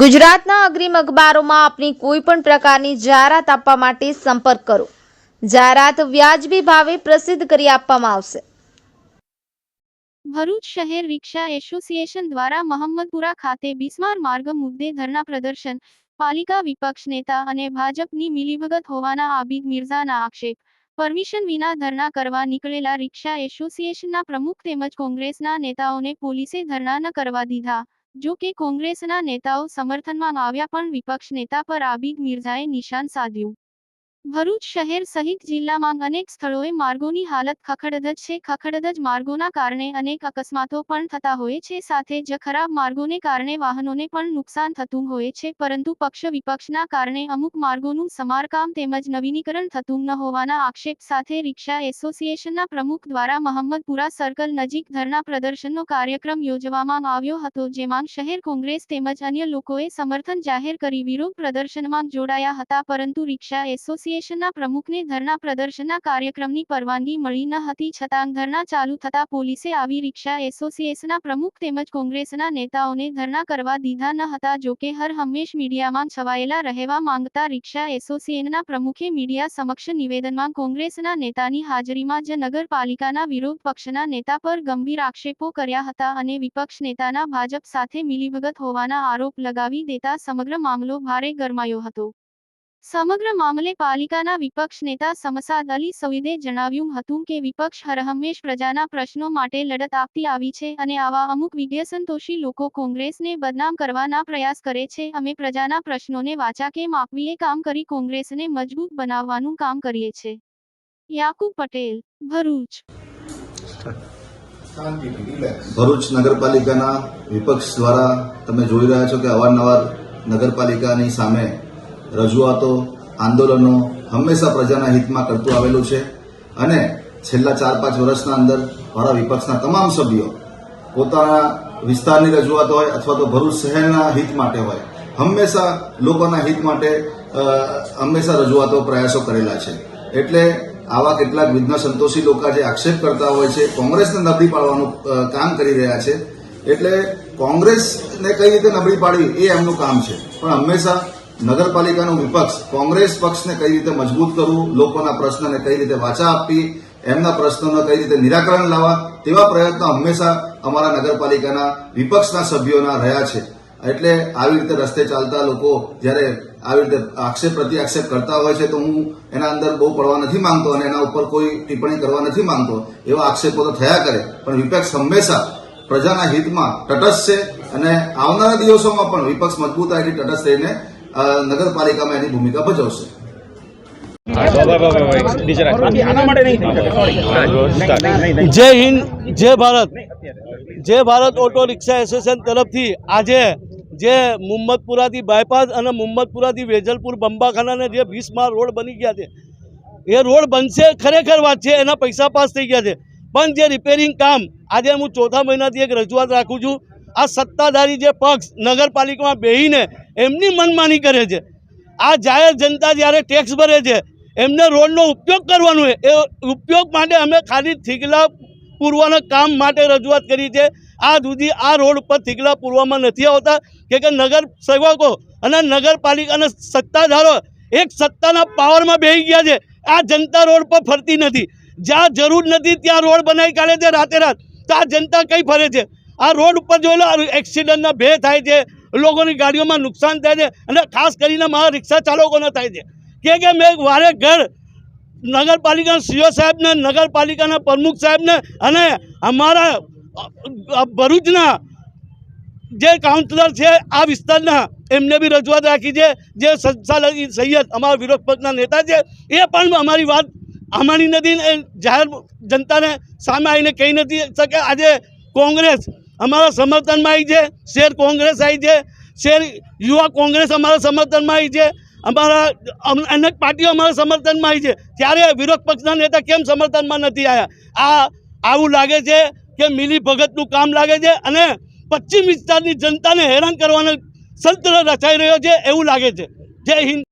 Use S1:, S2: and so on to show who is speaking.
S1: ગુજરાતના અગ્રીમ અખબારોમાં આપની કોઈ પણ પ્રકારની જાહેરાત આપવા માટે સંપર્ક કરો. જાહેરાત વ્યાજબી ભાવે પ્રસિદ્ધ કરી આપવામાં આવશે.
S2: ભરૂચ શહેર રિક્ષા એસોસિએશન દ્વારા મહમ્મદપુરા ખાતે બિસ્માર માર્ગ મુદ્દે ધરના પ્રદર્શન, પાલિકા વિપક્ષ નેતા અને ભાજપની મિલીભગત હોવાના આબિદ મિર્ઝાના આક્ષેપ, પરમિશન વિના ધરના કરવા નીકળેલા રિક્ષા એસોસિએશનના પ્રમુખ તેમજ કોંગ્રેસના નેતાઓને પોલીસે ધરના ન કરવા દીધા. જો કે કોંગ્રેસના નેતાઓ સમર્થનમાં આવ્યા પણ વિપક્ષ નેતા પર આબિદ મિર્ઝાએ નિશાન સાધ્યું. ભરૂચ શહેર સહિત જિલ્લામાં અનેક સ્થળોએ માર્ગોની હાલત ખખડધજ છે. ખખડધજ માર્ગોના કારણે અનેક અકસ્માતો પણ થતા હોય છે. સાથે જ ખરાબ માર્ગોને કારણે વાહનોને પણ નુકસાન થતું હોય છે. પરંતુ પક્ષ વિપક્ષના કારણે અમુક માર્ગોનું સમારકામ તેમજ નવીનીકરણ થતું ન હોવાના આક્ષેપ સાથે રિક્ષા એસોસિએશનના પ્રમુખ દ્વારા મહમ્મદપુરા સર્કલ નજીક ધરના પ્રદર્શનનો કાર્યક્રમ યોજવામાં આવ્યો હતો, જેમાં શહેર કોંગ્રેસ તેમજ અન્ય લોકોએ સમર્થન જાહેર કરી, વિરોધ પ્રદર્શનમાં જોડાયા હતા. પરંતુ રિક્ષા એસોસિએશનના પ્રમુખને ધરના પ્રદર્શનના કાર્યક્રમની પરવાનગી મળી ન હતી છતાં ધરના ચાલુ થતા પોલીસે આવી રિક્ષા એસોસિએશનના પ્રમુખ તેમજ કોંગ્રેસના નેતાઓને ધરના કરવા દીધા ન હતા જોકે હર હંમેશ મીડિયામાં છવાયેલા રહેવા માંગતા રિક્ષા એસોસિએશનના પ્રમુખે મીડિયા સમક્ષ નિવેદનમાં કોંગ્રેસના નેતાની હાજરીમાં જ નગરપાલિકાના વિરોધ પક્ષના નેતા પર ગંભીર આક્ષેપો કર્યા હતા અને વિપક્ષ નેતાના ભાજપ સાથે મિલીભગત હોવાના આરોપ લગાવી દેતા સમગ્ર મામલો ભારે ગરમાયો હતો. સમગ્ર મામલે પાલિકાના વિપક્ષ નેતા સમસાદ અલી સવિદે જણાવ્યું હતું કે વિપક્ષ હરહંમેશ પ્રજાના પ્રશ્નો માટે લડત આપતી આવી છે અને આવા અમુક વિદ્યાસંતોષી લોકો કોંગ્રેસને બદનામ કરવાના પ્રયાસ કરે છે. અમે પ્રજાના પ્રશ્નોને વાચા કેમ આપવી કામ કરી કોંગ્રેસને મજબૂત બનાવવાનું કામ કરીએ છે. યાકુબ પટેલ, ભરૂચ.
S3: ભરૂચ નગરપાલિકાના વિપક્ષ દ્વારા તમે જોઈ રહ્યા છો કે અવારનવાર નગરપાલિકાની સામે રજૂઆતો, આંદોલનો હંમેશા પ્રજાના હિતમાં કરતું આવેલું છે અને છેલ્લા ચાર પાંચ વર્ષના અંદર મારા વિપક્ષના તમામ સભ્યો પોતાના વિસ્તારની રજૂઆત હોય અથવા તો ભરૂચ શહેરના હિત માટે હોય, હંમેશા લોકોના હિત માટે હંમેશા રજૂઆતો, પ્રયાસો કરેલા છે. એટલે આવા કેટલાક વિઘ્ન સંતોષી લોકો જે આક્ષેપ કરતા હોય છે, કોંગ્રેસને નબળી પાડવાનું કામ કરી રહ્યા છે. એટલે કોંગ્રેસને કઈ રીતે નબળી પાડવી એ એમનું કામ છે. પણ હંમેશા નગરપાલિકાનું વિપક્ષ કોંગ્રેસ પક્ષને કઈ રીતે મજબૂત કરવું, લોકોના પ્રશ્નને કઈ રીતે વાચા આપવી, એમના પ્રશ્નોને કઈ રીતે નિરાકરણ લાવવા, તેવા પ્રયત્નો હંમેશા અમારા નગરપાલિકાના વિપક્ષના સભ્યોના રહ્યા છે. એટલે આવી રીતે રસ્તે ચાલતા લોકો જ્યારે આવી રીતે આક્ષેપ પ્રતિ આક્ષેપ કરતા હોય છે, તો હું એના અંદર બહુ પડવા નથી માંગતો અને એના ઉપર કોઈ ટિપ્પણી કરવા નથી માંગતો. એવા આક્ષેપો તો થયા કરે. પણ વિપક્ષ હંમેશા પ્રજાના હિતમાં તટસ્થ છે અને આવનારા દિવસોમાં પણ વિપક્ષ મજબૂતાઈથી તટસ્થ રહીને નગરપાલિકામાં એની ભૂમિકા ભજવશે.
S4: જય હિન્દ, જય ભારત. જય ભારત ઓટો રિક્ષા એસોસિએશન તરફથી આજે જે મુહમ્મદપુરાથી બાયપાસ અને મુહમ્મદપુરાથી વેજલપુર બંબાખાનાને જે વીસમાં રોડ બની ગયા છે, એ રોડ બનશે ખરેખર વાત છે, એના પૈસા પાસ થઈ ગયા છે. પણ જે રિપેરિંગ કામ, આજે હું ચોથા મહિનાથી એક રજૂઆત રાખું છું, આ સત્તાધારી જે પક્ષ નગરપાલિકામાં બેહીને એમની મનમાની કરે છે. આ જાહેર જનતા જ્યારે ટેક્સ ભરે છે, એમને રોડનો ઉપયોગ કરવાનો એ ઉપયોગ માટે અમે ખાલી થીગલા પૂરવાના કામ માટે રજૂઆત કરી છે. આ સુધી આ રોડ ઉપર થીગલા પૂરવામાં નથી આવતા. કે કે નગર સેવકો અને નગરપાલિકાના સત્તાધારો એક સત્તાના પાવરમાં બેહી ગયા છે. આ જનતા રોડ પર ફરતી નથી. જ્યાં જરૂર નથી ત્યાં રોડ બનાવી કાઢે છે રાતે રાત. તો આ જનતા કઈ ફરે છે? આ રોડ ઉપર જોઈ લો એક્સિડન્ટના ભે થાય છે. લોકોની ગાડીઓમાં નુકસાન થાય છે. અને ખાસ કરીને મારા રિક્ષા ચાલકોને થાય છે. કે કે મેં વારે ઘર નગરપાલિકાના સીઓ સાહેબને, નગરપાલિકાના પ્રમુખ સાહેબને અને અમારા ભરૂચના જે કાઉન્સિલર છે, આ વિસ્તારના એમને બી રજૂઆત રાખી છે. જે સંસાલ સૈયદ અમારા વિરોધ પક્ષના નેતા છે, એ પણ અમારી વાત અમારી નથી ને જાહેર જનતાને સામે આવીને કહી નથી શકે. આજે કોંગ્રેસ અમારા સમર્થનમાં આવી છે, શેર કોંગ્રેસ આવી છે. શેર યુવા કોંગ્રેસ અમારા સમર્થનમાં આવી છે. અમારા અનેક પાર્ટીઓ અમારા સમર્થનમાં આવી છે. ત્યારે વિરોધ પક્ષના નેતા કેમ સમર્થનમાં નથી આવ્યા આ આવું લાગે છે કે મિલી ભગતનું કામ લાગે છે અને પશ્ચિમ વિસ્તારની જનતાને હેરાન કરવાનો સંત્ર રચાઈ રહ્યો છે એવું લાગે છે. જય હિન્દ.